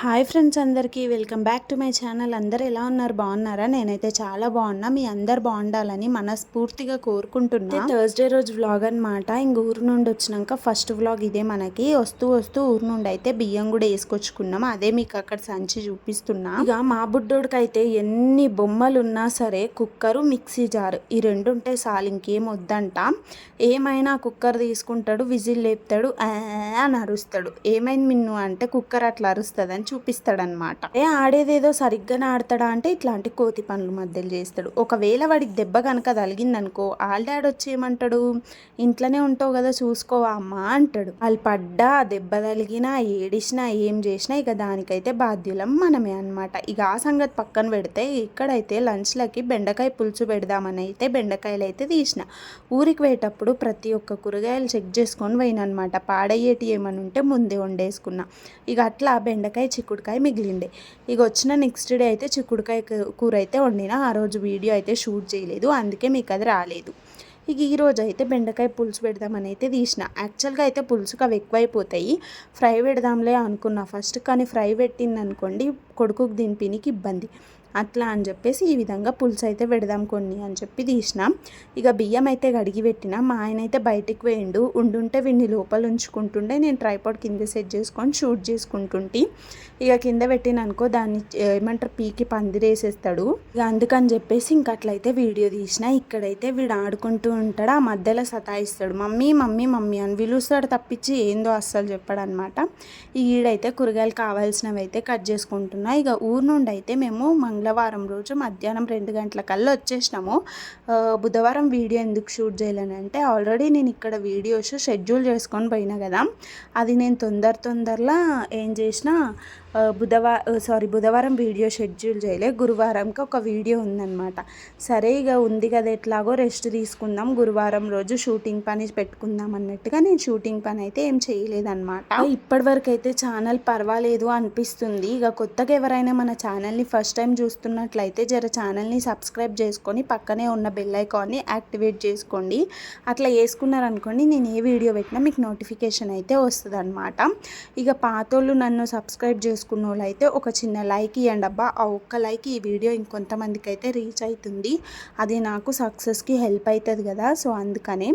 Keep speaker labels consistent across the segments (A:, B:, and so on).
A: hi friends అందరికీ welcome back to my channel అందరు ఎలా ఉన్నారు బాగున్నారా నేనైతే చాలా బాగున్నా మీ అందరు బాగుండాలని మనస్ఫూర్తిగా కోరుకుంటున్నా థర్స్డే రోజు వ్లాగ్ అనమాట ఇంక ఊరు నుండి వచ్చినాక ఫస్ట్ వ్లాగ్ ఇదే మనకి వస్తూ వస్తూ ఊరు నుండి అయితే బియ్యం కూడా వేసుకొచ్చుకున్నాం అదే మీకు అక్కడ సంచి చూపిస్తున్నా ఇక మా బుడ్డోడికి అయితే ఎన్ని బొమ్మలు ఉన్నా సరే కుక్కరు మిక్సీ జార్ ఈ రెండు ఉంటే చాలు ఇంకేం వద్దంట ఏమైనా కుక్కర్ తీసుకుంటాడు విజిల్ లేపుతాడు అని అరుస్తాడు ఏమైంది మిన్ను అంటే కుక్కర్ అట్లా అరుస్తుంది చూపిస్తాడనమాట ఏ ఆడేదేదో సరిగ్గా ఆడతాడా అంటే ఇట్లాంటి కోతి పనులు మధ్యలో చేస్తాడు ఒకవేళ వాడికి దెబ్బ కనుక తలిగిందనుకో ఆల్ డాడీ వచ్చి ఏమంటాడు ఇంట్లోనే ఉంటావు కదా చూసుకోవా అమ్మా అంటాడు వాళ్ళు పడ్డా దెబ్బ తలిగినా ఏడిసినా ఏం చేసినా ఇక దానికైతే బాధ్యులం మనమే అనమాట ఇక ఆ సంగతి పక్కన పెడితే ఇక్కడైతే లంచ్లకి బెండకాయ పులుసు పెడదామని అయితే బెండకాయలు అయితే తీసిన ఊరికి పోయేటప్పుడు ప్రతి ఒక్క కూరగాయలు చెక్ చేసుకొని అనమాట పాడయ్యేటి ఏమని ఉంటే ముందే వండేసుకున్నా ఇక అట్లా బెండకాయ చిక్కుడుకాయ మిగిలిండే ఇక వచ్చిన నెక్స్ట్ డే అయితే చిక్కుడుకాయ కూర అయితే వండిన ఆ రోజు వీడియో అయితే షూట్ చేయలేదు అందుకే మీకు అది రాలేదు ఇక ఈరోజు అయితే బెండకాయ పులుసు పెడదామని అయితే తీసిన యాక్చువల్గా అయితే పులుసుకు అవి ఎక్కువైపోతాయి ఫ్రై పెడదాంలే అనుకున్నా ఫస్ట్ కానీ ఫ్రై పెట్టింది అనుకోండి కొడుకుకు దింపినికి ఇబ్బంది అట్లా అని చెప్పేసి ఈ విధంగా పులుసు అయితే పెడదాం కొన్ని అని చెప్పి తీసినాం ఇక బియ్యం అయితే గడిగి పెట్టినా మా ఆయన అయితే బయటికి వేయండు ఉండుంటే వీడిని లోపల ఉంచుకుంటుండే నేను ట్రైపాడ్ కింద సెట్ చేసుకొని షూట్ చేసుకుంటుంటే ఇక కింద పెట్టిననుకో దాన్ని ఏమంటారు పీకి పందిరేసేస్తాడు అందుకని చెప్పేసి ఇంక అట్లయితే వీడియో తీసిన ఇక్కడైతే వీడు ఆడుకుంటూ ఉంటాడు ఆ మధ్యలో సతాయిస్తాడు మమ్మీ మమ్మీ మమ్మీ అని పిలుస్తాడు తప్పించి ఏందో అస్సలు చెప్పాడు అనమాట ఈడైతే కూరగాయలు కావాల్సినవి అయితే కట్ చేసుకుంటున్నా ఇక ఊరు నుండి అయితే మేము మంగళవారం రోజు మధ్యాహ్నం రెండు గంటల కల్లా వచ్చేసినాము బుధవారం వీడియో ఎందుకు షూట్ చేయాలనంటే ఆల్రెడీ నేను ఇక్కడ వీడియోస్ షెడ్యూల్ చేసుకొని పోయినా కదా అది నేను తొందర తొందరలా ఏం చేసినా బుధవారం సారీ బుధవారం వీడియో షెడ్యూల్ చేయలే గురువారంకి ఒక వీడియో ఉందన్నమాట సరే ఇక ఉంది కదా ఎట్లాగో రెస్ట్ తీసుకుందాం గురువారం రోజు షూటింగ్ పని పెట్టుకుందాం అన్నట్టుగా నేను షూటింగ్ పని అయితే ఏం చేయలేదన్నమాట ఇప్పటివరకు అయితే ఛానల్ పర్వాలేదు అనిపిస్తుంది ఇక కొత్తగా ఎవరైనా మన ఛానల్ని ఫస్ట్ టైం చూస్తున్నట్లయితే జర ఛానల్ని సబ్స్క్రైబ్ చేసుకొని పక్కనే ఉన్న బెల్ ఐకాన్ని యాక్టివేట్ చేసుకోండి అట్లా వేసుకున్నారనుకోండి నేను ఏ వీడియో పెట్టినా మీకు నోటిఫికేషన్ అయితే వస్తుంది ఇక పాతోళ్ళు నన్ను సబ్స్క్రైబ్ చేసుకో చేసుకున్న అయితే ఒక చిన్న లైక్ ఇవ్వండి అబ్బా ఆ ఒక్క లైక్ ఈ వీడియో ఇంకొంతమందికి అయితే రీచ్ అవుతుంది అది నాకు సక్సెస్కి హెల్ప్ అవుతుంది కదా సో అందుకనే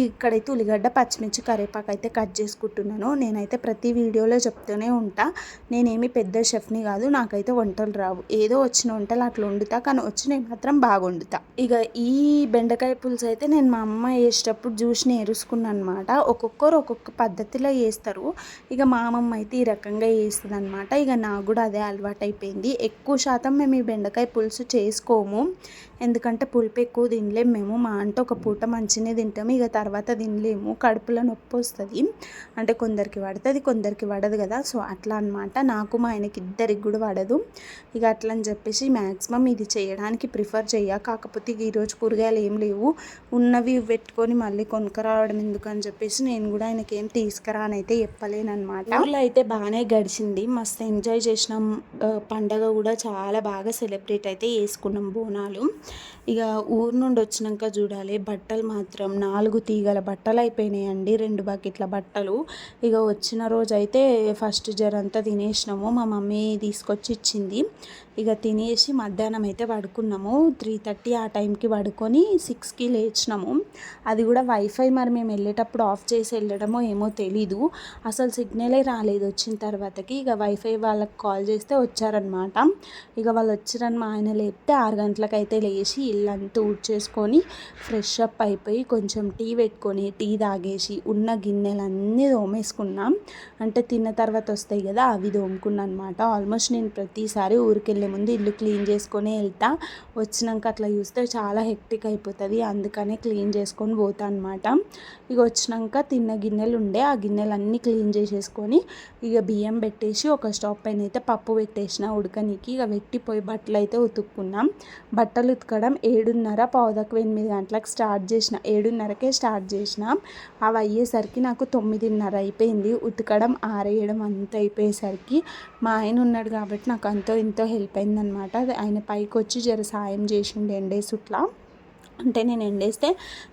A: ఇక్కడైతే ఉల్లిగడ్డ పచ్చిమిర్చి కరేపాకు అయితే కట్ చేసుకుంటున్నాను నేనైతే ప్రతి వీడియోలో చెప్తూనే ఉంటా నేనేమి పెద్ద షెఫ్ని కాదు నాకైతే వంటలు రావు ఏదో వచ్చిన వంటలు అట్లా వండుతా కానీ వచ్చినవి మాత్రం బాగా వండుతా ఇక ఈ బెండకాయ పులుసు అయితే నేను మా అమ్మ వేసేటప్పుడు జ్యూస్ నేరుసుకున్నాను అనమాట ఒక్కొక్కరు ఒక్కొక్క పద్ధతిలో వేస్తారు ఇక మా అమ్మమ్మ అయితే ఈ రకంగా వేస్తుంది అనమాట అనమాట ఇక నాకు కూడా అదే అలవాటు అయిపోయింది ఎక్కువ శాతం మేము ఈ బెండకాయ పులుసు చేసుకోము ఎందుకంటే పులుపు ఎక్కువ తినలేము మేము మా అంటే ఒక పూట మంచినే తింటాము ఇక తర్వాత తినలేము కడుపులో నొప్పి వస్తుంది అంటే కొందరికి పడుతుంది కొందరికి పడదు కదా సో అట్లా అనమాట నాకు మా ఆయనకి ఇద్దరికి కూడా పడదు ఇక అట్లా అని చెప్పేసి మ్యాక్సిమం ఇది చేయడానికి ప్రిఫర్ చేయ కాకపోతే ఇక ఈరోజు కూరగాయలు ఏం లేవు ఉన్నవి పెట్టుకొని మళ్ళీ కొనుక్కరావడం ఎందుకని చెప్పేసి నేను కూడా ఆయనకి ఏం తీసుకురా అని అయితే చెప్పలేనమాట అనమాట అయితే బాగానే గడిచింది మా మస్తు ఎంజాయ్ చేసినాం పండగ కూడా చాలా బాగా సెలబ్రేట్ అయితే వేసుకున్నాం బోనాలు ఇక ఊరు నుండి వచ్చినాక చూడాలి బట్టలు మాత్రం నాలుగు తీగల బట్టలు అయిపోయినాయండి రెండు బకెట్ల బట్టలు ఇక వచ్చిన రోజు అయితే ఫస్ట్ జరంతా తినేసినాము మా మమ్మీ తీసుకొచ్చి ఇచ్చింది ఇక తినేసి మధ్యాహ్నం అయితే పడుకున్నాము త్రీ థర్టీ ఆ టైంకి పడుకొని సిక్స్కి లేచినాము అది కూడా వైఫై మరి మేము వెళ్ళేటప్పుడు ఆఫ్ చేసి వెళ్ళడమో ఏమో తెలీదు అసలు సిగ్నలే రాలేదు వచ్చిన తర్వాతకి ఇక వైఫై వైఫై వాళ్ళకి కాల్ చేస్తే వచ్చారనమాట ఇక వాళ్ళు వచ్చారని మా ఆయన లేపితే ఆరు గంటలకైతే లేచి ఇల్లంతా ఊడ్చేసుకొని ఫ్రెష్ అప్ అయిపోయి కొంచెం టీ పెట్టుకొని టీ తాగేసి ఉన్న గిన్నెలన్నీ దోమేసుకున్నాం అంటే తిన్న తర్వాత వస్తాయి కదా అవి తోముకున్నా అనమాట ఆల్మోస్ట్ నేను ప్రతిసారి ఊరికెళ్ళే ముందు ఇల్లు క్లీన్ చేసుకొని వెళ్తా వచ్చినాక అట్లా చూస్తే చాలా హెక్టిక్ అయిపోతుంది అందుకనే క్లీన్ చేసుకొని పోతా అనమాట ఇక వచ్చినాక తిన్న గిన్నెలు ఉండే ఆ గిన్నెలన్నీ క్లీన్ చేసేసుకొని ఇక బియ్యం పెట్టేసి ఒక స్టవ్ పైన అయితే పప్పు పెట్టేసిన ఉడకనికి ఇక వెట్టిపోయి బట్టలు అయితే ఉతుక్కున్నాం బట్టలు ఉతకడం ఏడున్నర పావుదకు ఎనిమిది గంటలకు స్టార్ట్ చేసిన ఏడున్నరకే స్టార్ట్ చేసిన అవి అయ్యేసరికి నాకు తొమ్మిదిన్నర అయిపోయింది ఉతకడం ఆరేయడం అంత అయిపోయేసరికి మా ఆయన ఉన్నాడు కాబట్టి నాకు అంతో ఎంతో హెల్ప్ అయిందనమాట ఆయన పైకి వచ్చి జర సాయం చేసిండే ఎండేసుట్లా అంటే నేను ఎండేస్తే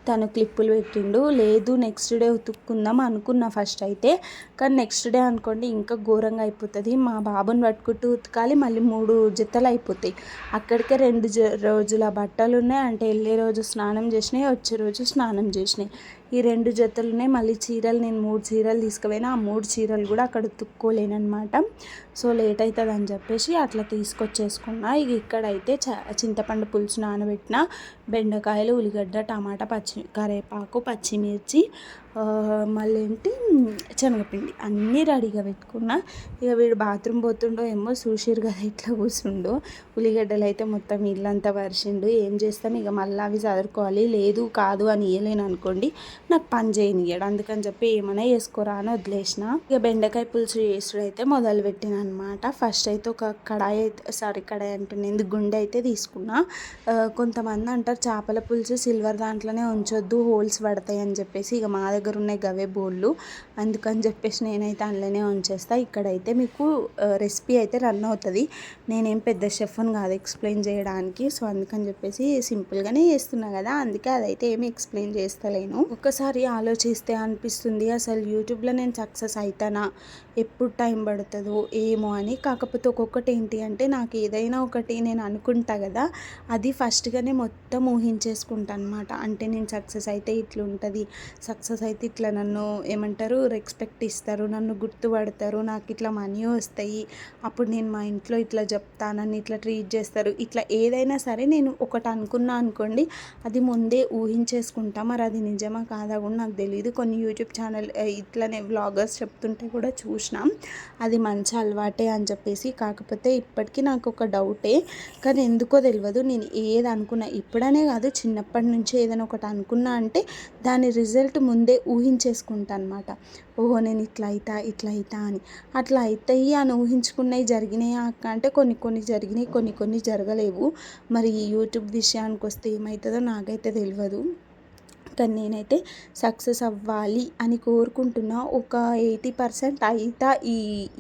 A: తను క్లిప్పులు పెట్టిండు లేదు నెక్స్ట్ డే ఉతుక్కుందాం అనుకున్నా ఫస్ట్ అయితే కానీ నెక్స్ట్ డే అనుకోండి ఇంకా ఘోరంగా అయిపోతుంది మా బాబుని పట్టుకుంటూ ఉతకాలి మళ్ళీ మూడు జతలు అయిపోతాయి అక్కడికే రెండు రోజుల బట్టలు ఉన్నాయి అంటే వెళ్ళే రోజు స్నానం చేసినాయి వచ్చే రోజు స్నానం చేసినాయి ఈ రెండు జతలనే మళ్ళీ చీరలు నేను మూడు చీరలు తీసుకుపోయినా ఆ మూడు చీరలు కూడా అక్కడ తుక్కోలేనమాట సో లేట్ అవుతుంది అని చెప్పేసి అట్లా తీసుకొచ్చేసుకున్నా ఇక ఇక్కడైతే చింతపండు పులుసు నానబెట్టిన బెండకాయలు ఉల్లిగడ్డ టమాటా పచ్చి కరేపాకు పచ్చిమిర్చి మళ్ళీ ఏంటి శనగపిండి అన్నీ రెడీగా పెట్టుకున్నా ఇక వీడు బాత్రూమ్ పోతుండో ఏమో చూసిరు కదా ఇట్లా కూర్చుండు ఉల్లిగడ్డలు అయితే మొత్తం ఇల్లంతా వరిసిండు ఏం చేస్తాను ఇక మళ్ళీ అవి చదువుకోవాలి లేదు కాదు అని ఇయ్యలేను అనుకోండి నాకు పని చేయనియ్యాడు అందుకని చెప్పి ఏమైనా వేసుకోరా అని వదిలేసిన ఇక బెండకాయ పులుసు చేసుడు అయితే మొదలు పెట్టాను అనమాట ఫస్ట్ అయితే ఒక కడాయి అయితే సారీ కడాయి అంటున్నా గుండె అయితే తీసుకున్నా కొంతమంది అంటారు చేపల పులుసు సిల్వర్ దాంట్లోనే ఉంచొద్దు హోల్స్ పడతాయి అని చెప్పేసి ఇక మా దగ్గర దగ్గర ఉన్నాయి గవే బోళ్ళు అందుకని చెప్పేసి నేనైతే అందులోనే ఉంచేస్తా ఇక్కడైతే మీకు రెసిపీ అయితే రన్ అవుతుంది నేనేం పెద్ద అని కాదు ఎక్స్ప్లెయిన్ చేయడానికి సో అందుకని చెప్పేసి సింపుల్గానే చేస్తున్నా కదా అందుకే అదైతే ఏమి ఎక్స్ప్లెయిన్ చేస్తలేను ఒక్కసారి ఆలోచిస్తే అనిపిస్తుంది అసలు యూట్యూబ్లో నేను సక్సెస్ అవుతానా ఎప్పుడు టైం పడుతుందో ఏమో అని కాకపోతే ఒక్కొక్కటి ఏంటి అంటే నాకు ఏదైనా ఒకటి నేను అనుకుంటా కదా అది ఫస్ట్గానే మొత్తం ఊహించేసుకుంటా అనమాట అంటే నేను సక్సెస్ అయితే ఇట్లుంటుంది సక్సెస్ అయితే ఇట్లా నన్ను ఏమంటారు రెస్పెక్ట్ ఇస్తారు నన్ను గుర్తుపడతారు నాకు ఇట్లా మనీ వస్తాయి అప్పుడు నేను మా ఇంట్లో ఇట్లా చెప్తా నన్ను ఇట్లా ట్రీట్ చేస్తారు ఇట్లా ఏదైనా సరే నేను ఒకటి అనుకున్నా అనుకోండి అది ముందే ఊహించేసుకుంటా మరి అది నిజమా కాదా కూడా నాకు తెలియదు కొన్ని యూట్యూబ్ ఛానల్ ఇట్లానే వ్లాగర్స్ చెప్తుంటే కూడా చూసి చూసిన అది మంచి అలవాటే అని చెప్పేసి కాకపోతే ఇప్పటికీ నాకు ఒక డౌటే కానీ ఎందుకో తెలియదు నేను ఏది అనుకున్నా ఇప్పుడనే కాదు చిన్నప్పటి నుంచి ఏదైనా ఒకటి అనుకున్నా అంటే దాని రిజల్ట్ ముందే ఊహించేసుకుంటా అనమాట ఓహో నేను ఇట్లా అవుతా ఇట్లా అవుతా అని అట్లా అవుతాయి అని ఊహించుకున్నవి జరిగినాయి అక్క అంటే కొన్ని కొన్ని జరిగినాయి కొన్ని కొన్ని జరగలేవు మరి ఈ యూట్యూబ్ విషయానికి వస్తే ఏమవుతుందో నాకైతే తెలియదు కానీ నేనైతే సక్సెస్ అవ్వాలి అని కోరుకుంటున్నా ఒక ఎయిటీ పర్సెంట్ అయితే ఈ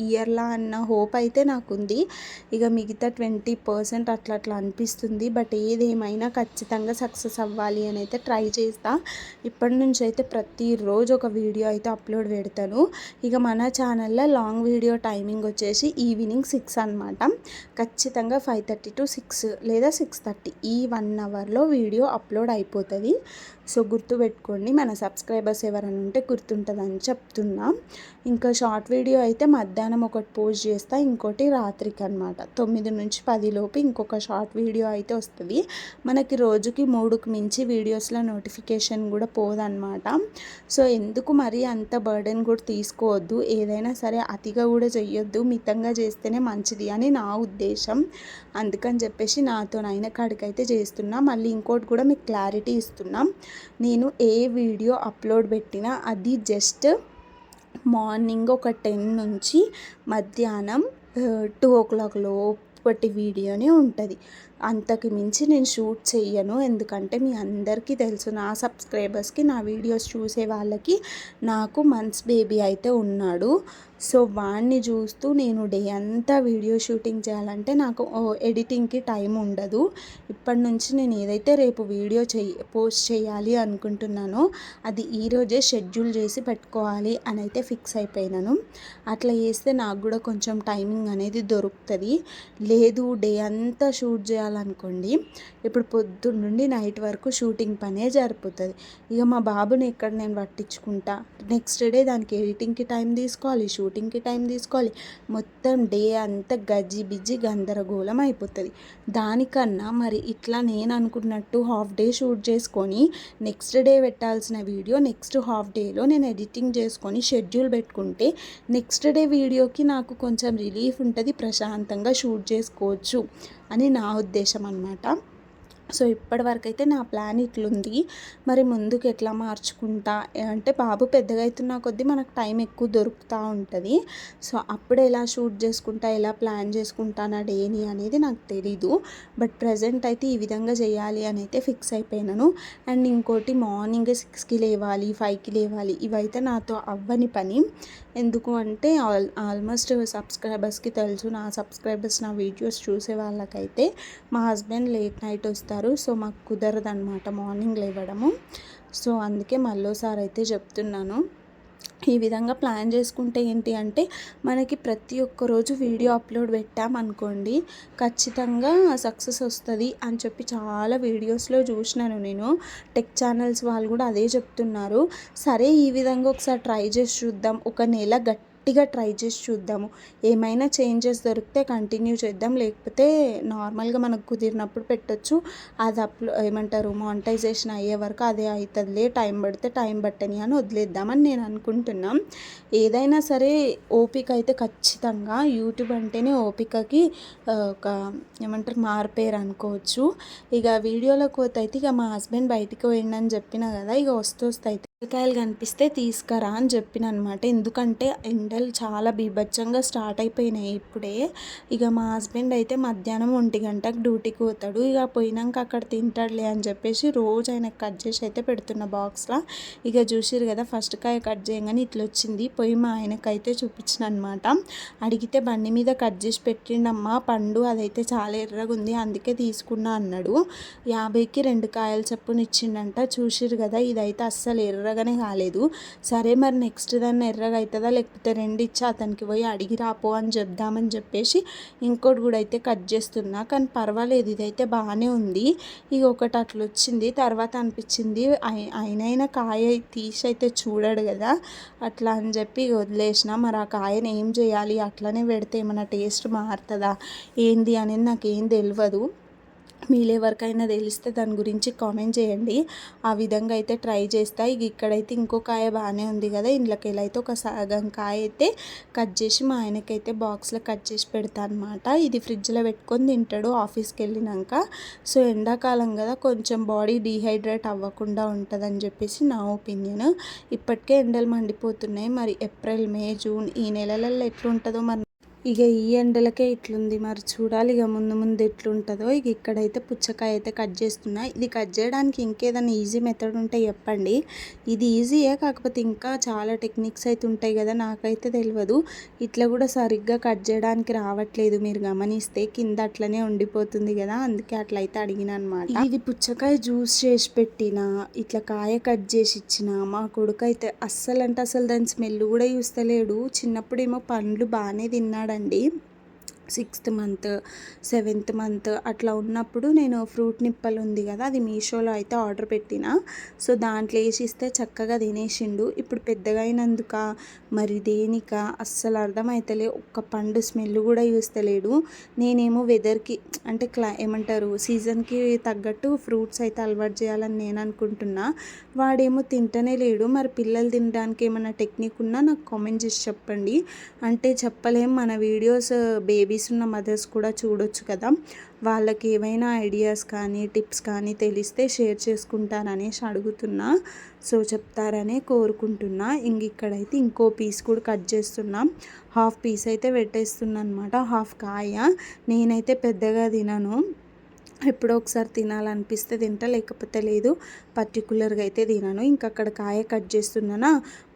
A: ఇయర్లా అన్న హోప్ అయితే నాకుంది ఇక మిగతా ట్వంటీ పర్సెంట్ అట్లా అట్లా అనిపిస్తుంది బట్ ఏదేమైనా ఖచ్చితంగా సక్సెస్ అవ్వాలి అని అయితే ట్రై చేస్తా ఇప్పటి నుంచి అయితే ప్రతిరోజు ఒక వీడియో అయితే అప్లోడ్ పెడతాను ఇక మన ఛానల్లో లాంగ్ వీడియో టైమింగ్ వచ్చేసి ఈవినింగ్ సిక్స్ అనమాట ఖచ్చితంగా ఫైవ్ థర్టీ టు సిక్స్ లేదా సిక్స్ థర్టీ ఈ వన్ అవర్లో వీడియో అప్లోడ్ అయిపోతుంది సో గుర్తు గుర్తుపెట్టుకోండి మన సబ్స్క్రైబర్స్ ఎవరైనా ఉంటే గుర్తుంటుందని చెప్తున్నా ఇంకా షార్ట్ వీడియో అయితే మధ్యాహ్నం ఒకటి పోస్ట్ చేస్తా ఇంకోటి రాత్రికి అనమాట తొమ్మిది నుంచి పదిలోపు ఇంకొక షార్ట్ వీడియో అయితే వస్తుంది మనకి రోజుకి మూడుకు మించి వీడియోస్లో నోటిఫికేషన్ కూడా పోదనమాట సో ఎందుకు మరీ అంత బర్డెన్ కూడా తీసుకోవద్దు ఏదైనా సరే అతిగా కూడా చెయ్యొద్దు మితంగా చేస్తేనే మంచిది అని నా ఉద్దేశం అందుకని చెప్పేసి నాతో అయిన కాడికైతే చేస్తున్నా మళ్ళీ ఇంకోటి కూడా మీకు క్లారిటీ ఇస్తున్నాం నేను ఏ వీడియో అప్లోడ్ పెట్టినా అది జస్ట్ మార్నింగ్ ఒక టెన్ నుంచి మధ్యాహ్నం టూ ఓ క్లాక్ ఒకటి వీడియోనే ఉంటుంది అంతకు మించి నేను షూట్ చేయను ఎందుకంటే మీ అందరికీ తెలుసు నా సబ్స్క్రైబర్స్కి నా వీడియోస్ చూసే వాళ్ళకి నాకు మంత్స్ బేబీ అయితే ఉన్నాడు సో వాడిని చూస్తూ నేను డే అంతా వీడియో షూటింగ్ చేయాలంటే నాకు ఎడిటింగ్కి టైం ఉండదు ఇప్పటి నుంచి నేను ఏదైతే రేపు వీడియో చేయి పోస్ట్ చేయాలి అనుకుంటున్నానో అది ఈరోజే షెడ్యూల్ చేసి పెట్టుకోవాలి అని అయితే ఫిక్స్ అయిపోయినాను అట్లా చేస్తే నాకు కూడా కొంచెం టైమింగ్ అనేది దొరుకుతుంది లేదు డే అంతా షూట్ చేయాలనుకోండి ఇప్పుడు పొద్దున్న నుండి నైట్ వరకు షూటింగ్ పనే జరిపోతుంది ఇక మా బాబుని ఎక్కడ నేను పట్టించుకుంటా నెక్స్ట్ డే దానికి ఎడిటింగ్కి టైం తీసుకోవాలి షూట్ షూటింగ్కి టైం తీసుకోవాలి మొత్తం డే అంతా గజ్జి బిజ్జి గందరగోళం అయిపోతుంది దానికన్నా మరి ఇట్లా నేను అనుకున్నట్టు హాఫ్ డే షూట్ చేసుకొని నెక్స్ట్ డే పెట్టాల్సిన వీడియో నెక్స్ట్ హాఫ్ డేలో నేను ఎడిటింగ్ చేసుకొని షెడ్యూల్ పెట్టుకుంటే నెక్స్ట్ డే వీడియోకి నాకు కొంచెం రిలీఫ్ ఉంటుంది ప్రశాంతంగా షూట్ చేసుకోవచ్చు అని నా ఉద్దేశం అనమాట సో ఇప్పటివరకైతే అయితే నా ప్లాన్ ఇట్లుంది మరి ముందుకు ఎట్లా మార్చుకుంటా అంటే బాబు పెద్దగా అవుతున్న కొద్దీ మనకు టైం ఎక్కువ దొరుకుతూ ఉంటుంది సో అప్పుడు ఎలా షూట్ చేసుకుంటా ఎలా ప్లాన్ చేసుకుంటానా డేని అనేది నాకు తెలీదు బట్ ప్రజెంట్ అయితే ఈ విధంగా చేయాలి అని అయితే ఫిక్స్ అయిపోయినాను అండ్ ఇంకోటి మార్నింగ్ సిక్స్కి లేవాలి ఫైవ్కి లేవాలి ఇవైతే నాతో అవ్వని పని ఎందుకు అంటే ఆల్ ఆల్మోస్ట్ సబ్స్క్రైబర్స్కి తెలుసు నా సబ్స్క్రైబర్స్ నా వీడియోస్ చూసే వాళ్ళకైతే మా హస్బెండ్ లేట్ నైట్ వస్తారు చేస్తారు సో మాకు కుదరదు అనమాట మార్నింగ్ లేవడము సో అందుకే మళ్ళోసారి అయితే చెప్తున్నాను ఈ విధంగా ప్లాన్ చేసుకుంటే ఏంటి అంటే మనకి ప్రతి ఒక్క రోజు వీడియో అప్లోడ్ పెట్టామనుకోండి ఖచ్చితంగా సక్సెస్ వస్తుంది అని చెప్పి చాలా వీడియోస్లో చూసినాను నేను టెక్ ఛానల్స్ వాళ్ళు కూడా అదే చెప్తున్నారు సరే ఈ విధంగా ఒకసారి ట్రై చేసి చూద్దాం ఒక నెల గట్టి గట్టిగా ట్రై చేసి చూద్దాము ఏమైనా చేంజెస్ దొరికితే కంటిన్యూ చేద్దాం లేకపోతే నార్మల్గా మనకు కుదిరినప్పుడు పెట్టచ్చు అది అప్లో ఏమంటారు మానిటైజేషన్ అయ్యే వరకు అదే అవుతుందిలే టైం పడితే టైం పట్టని అని వదిలేద్దామని నేను అనుకుంటున్నాం ఏదైనా సరే ఓపిక అయితే ఖచ్చితంగా యూట్యూబ్ అంటేనే ఓపికకి ఒక ఏమంటారు మారిపోయారు అనుకోవచ్చు ఇక వీడియోలో కోత అయితే ఇక మా హస్బెండ్ బయటికి పోయిండని అని చెప్పిన కదా ఇక వస్తూ వస్తాయి అయితే కనిపిస్తే తీసుకురా అని చెప్పిన అనమాట ఎందుకంటే ఎండ ఎండలు చాలా బీభత్సంగా స్టార్ట్ అయిపోయినాయి ఇప్పుడే ఇక మా హస్బెండ్ అయితే మధ్యాహ్నం ఒంటి గంటకు డ్యూటీకి పోతాడు ఇక పోయినాక అక్కడ తింటాడులే అని చెప్పేసి రోజు ఆయన కట్ చేసి అయితే పెడుతున్న బాక్స్లో ఇక చూసిరు కదా ఫస్ట్ కాయ కట్ చేయగానే ఇట్లా వచ్చింది పోయి మా ఆయనకైతే చూపించిన అనమాట అడిగితే బండి మీద కట్ చేసి పెట్టిండమ్మా పండు అదైతే చాలా ఎర్రగా ఉంది అందుకే తీసుకున్నా అన్నాడు యాభైకి రెండు కాయల చప్పున ఇచ్చిండంట చూసిరు కదా ఇదైతే అస్సలు ఎర్రగానే కాలేదు సరే మరి నెక్స్ట్ దాన్ని ఎర్రగా అవుతుందా లేకపోతే ఫ్రెండ్ ఇచ్చి అతనికి పోయి అడిగి రాపో అని చెప్దామని చెప్పేసి ఇంకోటి కూడా అయితే కట్ చేస్తున్నా కానీ పర్వాలేదు ఇదైతే బాగానే ఉంది ఇక ఒకటి అట్లా వచ్చింది తర్వాత అనిపించింది అయినైనా కాయ తీసి అయితే చూడడు కదా అట్లా అని చెప్పి వదిలేసిన మరి ఆ కాయను ఏం చేయాలి అట్లనే పెడితే ఏమైనా టేస్ట్ మారుతుందా ఏంది అనేది నాకేం తెలియదు మీలో ఎవరికైనా తెలిస్తే దాని గురించి కామెంట్ చేయండి ఆ విధంగా అయితే ట్రై చేస్తా ఇక ఇక్కడైతే ఇంకో కాయ బాగానే ఉంది కదా ఎలా అయితే ఒక సగం కాయ అయితే కట్ చేసి మా ఆయనకైతే బాక్స్లో కట్ చేసి పెడతా అనమాట ఇది ఫ్రిడ్జ్లో పెట్టుకొని తింటాడు ఆఫీస్కి వెళ్ళినాక సో ఎండాకాలం కదా కొంచెం బాడీ డీహైడ్రేట్ అవ్వకుండా ఉంటుందని చెప్పేసి నా ఒపీనియన్ ఇప్పటికే ఎండలు మండిపోతున్నాయి మరి ఏప్రిల్ మే జూన్ ఈ నెలలలో ఎట్లుంటుందో మరి ఇక ఈ ఎండలకే ఇట్లుంది మరి చూడాలి ఇక ముందు ముందు ఎట్లుంటుందో ఇక ఇక్కడైతే పుచ్చకాయ అయితే కట్ చేస్తున్నా ఇది కట్ చేయడానికి ఇంకేదైనా ఈజీ మెథడ్ ఉంటే చెప్పండి ఇది ఈజీయే కాకపోతే ఇంకా చాలా టెక్నిక్స్ అయితే ఉంటాయి కదా నాకైతే తెలియదు ఇట్లా కూడా సరిగ్గా కట్ చేయడానికి రావట్లేదు మీరు గమనిస్తే కింద అట్లనే ఉండిపోతుంది కదా అందుకే అట్లయితే అడిగిన అనమాట ఇది పుచ్చకాయ జ్యూస్ చేసి పెట్టిన ఇట్లా కాయ కట్ చేసి ఇచ్చిన మా కొడుకు అయితే అస్సలు అంటే అసలు దాని స్మెల్ కూడా చూస్తలేడు చిన్నప్పుడేమో పండ్లు బాగానే తిన్నాడు చేసుకోండి సిక్స్త్ మంత్ సెవెంత్ మంత్ అట్లా ఉన్నప్పుడు నేను ఫ్రూట్ నిప్పలు ఉంది కదా అది మీషోలో అయితే ఆర్డర్ పెట్టిన సో దాంట్లో వేసిస్తే చక్కగా తినేసిండు ఇప్పుడు పెద్దగా అయినందుక మరి దేనిక అస్సలు అర్థమవుతలే ఒక్క పండు స్మెల్ కూడా చూస్తలేడు నేనేమో వెదర్కి అంటే క్లా ఏమంటారు సీజన్కి తగ్గట్టు ఫ్రూట్స్ అయితే అలవాటు చేయాలని నేను అనుకుంటున్నా వాడేమో తింటనే లేడు మరి పిల్లలు తినడానికి ఏమైనా టెక్నిక్ ఉన్నా నాకు కామెంట్ చేసి చెప్పండి అంటే చెప్పలేం మన వీడియోస్ బేబీ బేబీస్ ఉన్న మదర్స్ కూడా చూడొచ్చు కదా వాళ్ళకి ఏమైనా ఐడియాస్ కానీ టిప్స్ కానీ తెలిస్తే షేర్ చేసుకుంటారనేసి అడుగుతున్నా సో చెప్తారనే కోరుకుంటున్నా ఇంక ఇక్కడైతే ఇంకో పీస్ కూడా కట్ చేస్తున్నాం హాఫ్ పీస్ అయితే పెట్టేస్తున్నా అనమాట హాఫ్ కాయ నేనైతే పెద్దగా తినను ఎప్పుడో ఒకసారి తినాలనిపిస్తే తింటా లేకపోతే లేదు పర్టికులర్గా అయితే తినను ఇంకా అక్కడ కాయ కట్ చేస్తున్నానా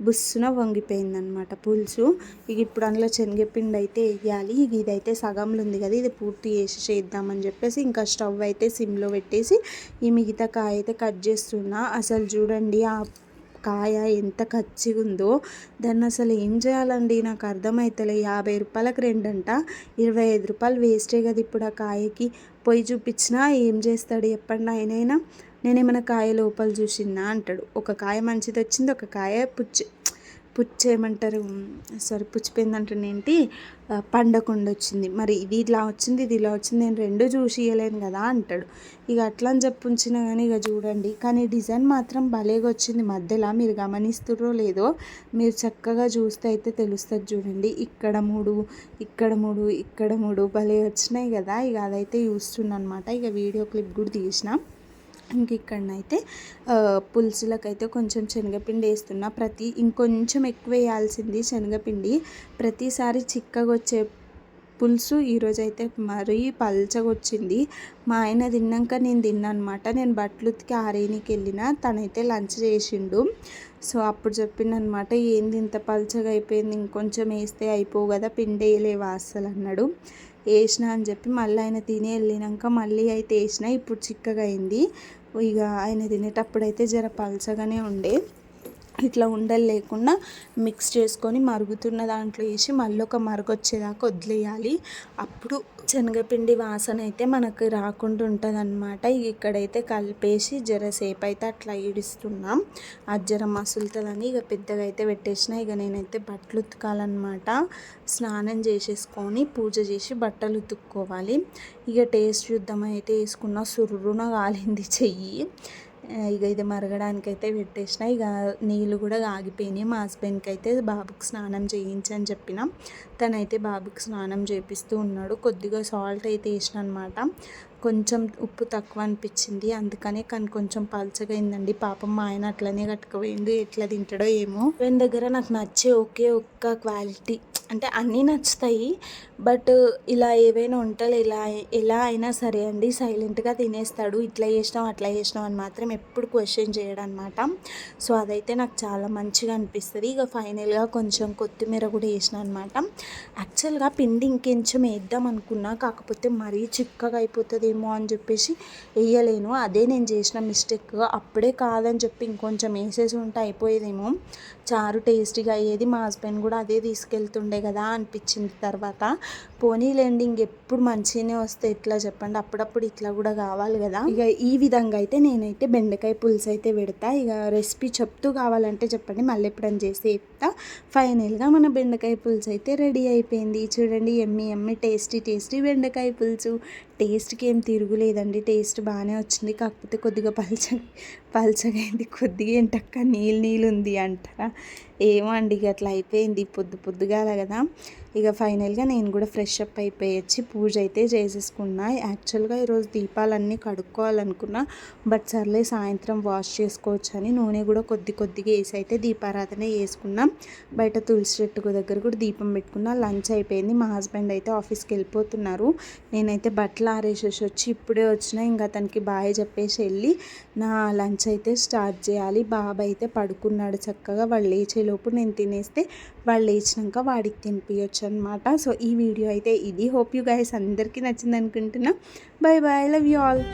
A: బుస్సున వంగిపోయిందనమాట పులుసు ఇక ఇప్పుడు అందులో శనగపిండి అయితే వేయాలి ఇక ఇదైతే సగంలో ఉంది కదా ఇది పూర్తి చేసి చేద్దామని చెప్పేసి ఇంకా స్టవ్ అయితే సిమ్లో పెట్టేసి ఈ మిగతా కాయ అయితే కట్ చేస్తున్నా అసలు చూడండి ఆ కాయ ఎంత కచ్చిగుందో దాన్ని అసలు ఏం చేయాలండి నాకు అర్థమవుతలే యాభై రూపాయలకు రెండంట ఇరవై ఐదు రూపాయలు వేస్టే కదా ఇప్పుడు ఆ కాయకి పోయి చూపించినా ఏం చేస్తాడు చెప్పండి ఆయనైనా నేనేమైనా కాయ లోపల చూసిందా అంటాడు ఒక కాయ మంచిది వచ్చింది ఒక కాయ పుచ్చి పుచ్చేయమంటారు సారీ పుచ్చిపోయింది అంటున్నా ఏంటి పండకుండా వచ్చింది మరి ఇది ఇలా వచ్చింది ఇది ఇలా వచ్చింది నేను రెండు చూసి ఇవ్వలేను కదా అంటాడు ఇక అట్లా అని చెప్పి ఉంచినా కానీ ఇక చూడండి కానీ డిజైన్ మాత్రం భలేగా వచ్చింది మధ్యలో మీరు గమనిస్తురో లేదో మీరు చక్కగా చూస్తే అయితే తెలుస్తుంది చూడండి ఇక్కడ మూడు ఇక్కడ మూడు ఇక్కడ మూడు భలే వచ్చినాయి కదా ఇక అదైతే చూస్తున్నా అనమాట ఇక వీడియో క్లిప్ కూడా తీసినాం ఇంక ఇక్కడనైతే పులుసులకైతే కొంచెం శనగపిండి వేస్తున్నా ప్రతి ఇంకొంచెం ఎక్కువ వేయాల్సింది శనగపిండి ప్రతిసారి చిక్కగా వచ్చే పులుసు ఈరోజు అయితే మరీ పల్చగొచ్చింది మా ఆయన తిన్నాక నేను తిన్నానమాట నేను బట్టలు ఆరేనికి వెళ్ళిన తనైతే లంచ్ చేసిండు సో అప్పుడు చెప్పిండనమాట ఏంది ఇంత పల్చగా అయిపోయింది ఇంకొంచెం వేస్తే అయిపోవు కదా పిండి వేయలేవా అస్సలు అన్నాడు వేసిన అని చెప్పి మళ్ళీ ఆయన తినే వెళ్ళినాక మళ్ళీ అయితే వేసిన ఇప్పుడు చిక్కగా అయింది ఇక ఆయన తినేటప్పుడైతే జర పలచగానే ఉండే ఇట్లా ఉండలు లేకుండా మిక్స్ చేసుకొని మరుగుతున్న దాంట్లో వేసి మళ్ళీ ఒక మరుగు వచ్చేదాకా వదిలేయాలి అప్పుడు శనగపిండి వాసన అయితే మనకు రాకుండా ఉంటుంది ఉంటుందన్నమాట ఇక్కడైతే కలిపేసి జరసేపు అయితే అట్లా ఈడుస్తున్నాం ఆ జ్వరం మసులుతుందని ఇక పెద్దగా అయితే పెట్టేసిన ఇక నేనైతే బట్టలు ఉతకాలన్నమాట స్నానం చేసేసుకొని పూజ చేసి బట్టలు ఉతుక్కోవాలి ఇక టేస్ట్ యుద్ధం అయితే వేసుకున్న సుర్రున కాలింది చెయ్యి ఇక ఇది మరగడానికైతే పెట్టేసిన ఇక నీళ్ళు కూడా ఆగిపోయినాయి మా హస్బెండ్కి అయితే బాబుకి స్నానం చేయించని చెప్పిన తనైతే బాబుకి స్నానం చేపిస్తూ ఉన్నాడు కొద్దిగా సాల్ట్ అయితే వేసిన అనమాట కొంచెం ఉప్పు తక్కువ అనిపించింది అందుకనే కానీ కొంచెం అయిందండి పాపం మా ఆయన అట్లనే కట్టుకుపోయింది ఎట్లా తింటాడో ఏమో వీళ్ళ దగ్గర నాకు నచ్చే ఒకే ఒక్క క్వాలిటీ అంటే అన్నీ నచ్చుతాయి బట్ ఇలా ఏవైనా వంటలు ఇలా ఎలా అయినా సరే అండి సైలెంట్గా తినేస్తాడు ఇట్లా చేసినాం అట్లా చేసినాం అని మాత్రం ఎప్పుడు క్వశ్చన్ చేయడనమాట సో అదైతే నాకు చాలా మంచిగా అనిపిస్తుంది ఇక ఫైనల్గా కొంచెం కొత్తిమీర కూడా వేసిన అనమాట యాక్చువల్గా పిండి ఇంకొంచెం వేద్దాం అనుకున్నా కాకపోతే మరీ చిక్కగా అయిపోతుంది ఏమో అని చెప్పేసి వేయలేను అదే నేను చేసిన మిస్టేక్ అప్పుడే కాదని చెప్పి ఇంకొంచెం వేసేసి ఉంటే అయిపోయేదేమో చారు టేస్టీగా అయ్యేది మా హస్బెండ్ కూడా అదే తీసుకెళ్తుండే కదా అనిపించింది తర్వాత పోనీ పోనీలేండి ఎప్పుడు మంచిగానే వస్తే ఇట్లా చెప్పండి అప్పుడప్పుడు ఇట్లా కూడా కావాలి కదా ఇక ఈ విధంగా అయితే నేనైతే బెండకాయ పులుసు అయితే పెడతా ఇక రెసిపీ చెప్తూ కావాలంటే చెప్పండి మళ్ళీ ఎప్పుడైనా చేస్తే చెప్తా ఫైనల్గా మన బెండకాయ పులుసు అయితే రెడీ అయిపోయింది చూడండి ఎమ్మి ఎమ్మి టేస్టీ టేస్టీ బెండకాయ పులుసు టేస్ట్కి ఏం తిరుగులేదండి టేస్ట్ బాగానే వచ్చింది కాకపోతే కొద్దిగా పలచ పల్చగైంది కొద్దిగా ఏంటక్క నీళ్ళు నీళ్ళు ఉంది అంటారా ఏమో అండి ఇక అట్లా అయిపోయింది పొద్దు పొద్దుగాల కదా ఇక ఫైనల్గా నేను కూడా ఫ్రెష్ అప్ అయిపోయొచ్చి పూజ అయితే చేసేసుకున్నా యాక్చువల్గా ఈరోజు దీపాలన్నీ కడుక్కోవాలనుకున్నా బట్ సర్లే సాయంత్రం వాష్ చేసుకోవచ్చు అని నూనె కూడా కొద్ది కొద్దిగా వేసి అయితే దీపారాధన వేసుకున్నాం బయట తులసి చెట్టు దగ్గర కూడా దీపం పెట్టుకున్నా లంచ్ అయిపోయింది మా హస్బెండ్ అయితే ఆఫీస్కి వెళ్ళిపోతున్నారు నేనైతే బట్టలు ఆరేసేసి వచ్చి ఇప్పుడే వచ్చినా ఇంకా అతనికి బాయ్ చెప్పేసి వెళ్ళి నా లంచ్ లంచ్ అయితే స్టార్ట్ చేయాలి బాబు అయితే పడుకున్నాడు చక్కగా వాళ్ళు లేచేలోపు నేను తినేస్తే వాళ్ళు లేచినాక వాడికి తినిపించచ్చు అనమాట సో ఈ వీడియో అయితే ఇది హోప్ యూ గైస్ అందరికీ నచ్చింది అనుకుంటున్నా bye bye love you all